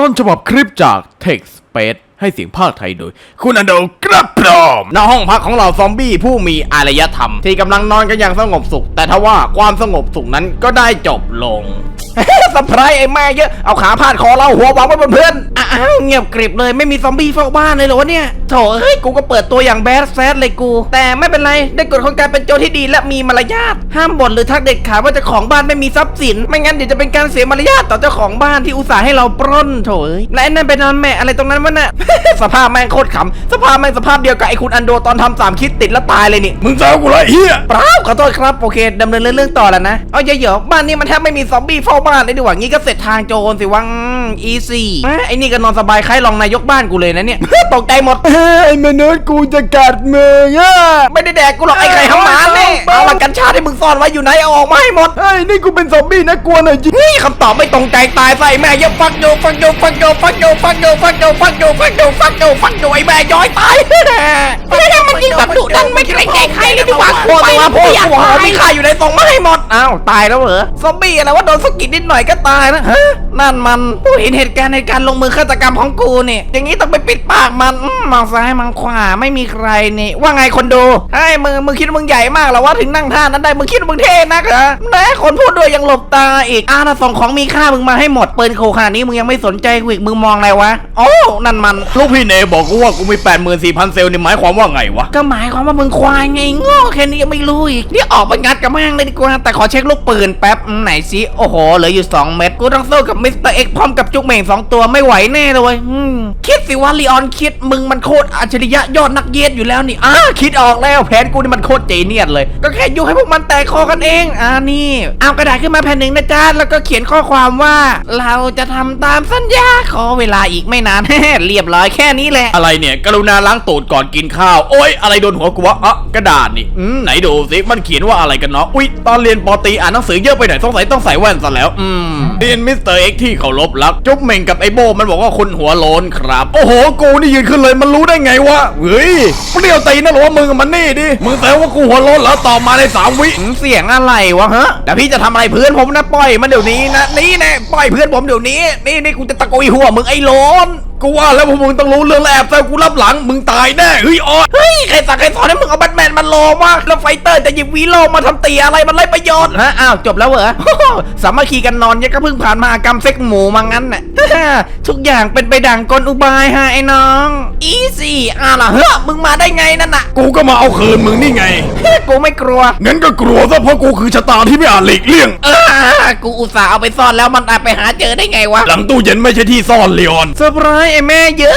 ต้นฉบับคลิปจาก Tech Space ให้เสียงภาคไทยโดย คุณอันโดกระพรอมณห้องพักของเราซอมบี้ผู้มีอารยธรรม ที่กำลังนอนกันอย่างสงบสุข แต่ทว่าความสงบสุขนั้นก็ได้จบลง สปรายไอ้แม่เยอะ เอาขาพาดคอเราหัววางไว้บนเพื่อนอ้าวเงียบกริบเลยไม่มีซอมบี้เฝ้าบ้านเลยเหรอวะเนี่ยโถเอ้ยกูก็เปิดตัวอย่างแบดแซดเลยกู แต่ไม่เป็นไรได้กฎของการเป็นโจรที่ดีและมีมารยาทห้ามบ่นหรือทักเด็ดขาดว่าเจ้าของบ้านไม่มีทรัพย์สิน ไม่งั้นเดี๋ยวจะเป็นการเสียมารยาทต่อเจ้าของบ้านที่อุตส่าห์ให้เราปล้นโถเอ้ยและไอ้นั่นเป็นนอนแม่อะไรตรงนั้นวะน่ะสภาพแม่งโคตรขำสภาพแม่งสภาพเดียวกับไอ้คุณอันโดตอนทำสามคิดติดแล้วตายเลยนี่มึงแซวกูเลยเฮียเปล่าขอโทษครับโอเคดำเนินเรื่องต่อแล้วนะเอาเยอะๆบ้านนี้มันแทบไม่มีซอมบี้เฝ้าบ้านเลยดีกว่างี้ก็เสร็จทางโจรสิวังอีซี่ไอ้นี่ก็นอนสบายคล้ายรองนายกบ้านกูเลยนะเนี่ยตกใจหมดเฮ้ยไอ้มนุษย์กูจะกัดมึงอะไม่ได้แดกกูหรอกไอ้ไข่หำหมาเนี่ยเบาเอาหลักกัญชาที่มึงซ่อนไว้อยู่ไหนเอาออกมาให้หมด เฮ้ยนี่กูเป็นซอมบี้นะกลัวหน่อยจิเฮ้ยคำตอบไม่ตรงใจตายใส่แม่เยอะฟักโยฟักโยฟักโยฟักโยฟักโยฟักโยฟักโยฟักโยฟักโยฟักโยไอ้แม่ย้อยตายมันยิงแบบดุดันไม่เกรงใจใครเลยดีกว่าโคตรมาโพดหัวหอมมีข่าอยู่ในตรงมาให้หมด อ้าวตายแล้วเหรอซอมบี้อะไรว่าโดนสะกิดนิดหน่อยก็ตายนะฮะนั่นมันผู้เห็นเหตุการณ์ในการลงมือฆาตกรรมของกูเนี่ยอย่างนี้ต้องไปปิดปากมันอืมมองซ้ายมองขวาไม่มีใครนี่ ว่าไงคนดูไอ้ยมึงมึงคิดว่ามึงใหญ่มากเหรอว่าถึงนั่งท่านั้นได้มึงคิดว่ามึงเท่นักเหรอแม่คนพูดด้วยยังหลบตาอีกอ่านะส่งของมีค่ามึงมาให้หมดปืนโคขนาดนี้มึงยังไม่สนใจกูอีกมึงมองอะไรวะโอ้นั่นมันลูกพี่เนบอกกูว่ากูมี 84,000 เซลล์นี่หมายความว่าไงวะก็หมายความว่ามึงควายไงโง่แค่นี้ยังไม่รู้อีกนี่ออกไปงัดกับแม่งเลยดีกว่าแต่ขอเช็คลูกปืนแป๊บอืมไหนสิโอ้โหเหลืออยู่ 2 เม็ด กูต้องสู้กับมิสเตอร์เอ็กพร้อมกับจุกเหม่งสองตัวไม่ไหวแน่เลยเว้ยอืมคิดสิว่าลีออนคิดมึงมันโคตรอัจฉริยะยอดนักเย็ดอยู่แล้วนี่อ่าคิดออกแล้วแผนกูนี่มันโคตรเจเนียสเลย ก็แค่ยุให้พวกมันแตกคอกันเองอ่านี่ เอากระดาษขึ้นมาแผ่นหนึ่งนะจ๊ะแล้วก็เขียนข้อความว่า เราจะทำตามสัญญาขอเวลาอีกไม่นานเรียบร้อยแค่นี้แหละอะไรเนี่ยกรุณาล้างตูดก่อนกินข้าวโอ๊ยอะไรโดนหัวกูวะอะกระดาษนี่อืมไหนดูสิมันเขียนว่าอะไรกันเนาะอุ๊ยตอนเรียนปอตรีอ่านหนังสือเยอะไปหน่อยสงสัยต้องใส่แว่นซะแล้ว อืมเรียนมิสเตอร์เอ็กที่เขารพรักจุ๊บเหม่งกับไอโบมันบอกว่าคนหัวโลนครับ โอ้โห กูนี่ยืนขึ้นเลยมันรู้ได้ไงวะ เฮ้ยเปรี้ยวตีนะหรอว่ามึงกับมันนี่ดิ มึงแซวว่ากูหัวโลนเหรอตอบมาในสามวิเสียงอะไรวะฮะแต่พี่จะทำอะไรเพื่อนผมนะปล่อยมันเดี๋ยวนี้นะ นี่แน่ปล่อยเพื่อนผมเดี๋ยวนี้ นี่นี่กูจะตะโกยหัวมึงไอ้โลน กูว่าแล้วพวกมึงต้องรู้เรื่องแล้วแอบแซวกูรับหลังมึงตายแน่เฮ้ยออดเฮ้ยใครสั่งใครสอนให้มึงเอาแบทแมนมาโลมากแล้วไฟเตอร์จะหยิบวีโลมาทำตีอะไรมันไรประโยชน์ฮะอ้าวจบแล้วเหรอสามัคคีกันนอนยังก็เพิ่งผ่านมหากรรมเซ็กหมูมางั้นน่ะทุกอย่างเป็นไปดังกลอุบายฮะไอ้น้องอีซี่อ้าวล่ะเฮ้ยมึงมาได้ไงนั่นน่ะกูก็มาเอาคืนมึงนี่ไงกูไม่กลัวงั้นก็กลัวซะเพราะกูคือชะตาที่ไม่อาจหลีกเลี่ยงเออกูอุตส่าห์เอาไปซ่อนแล้วมันอาจไปหาเจอได้ไงวะหลังตู้เย็นไม่ใช่ที่ซ่อนเลออนเซอร์ไพรส์ไอ้แม่เยอะ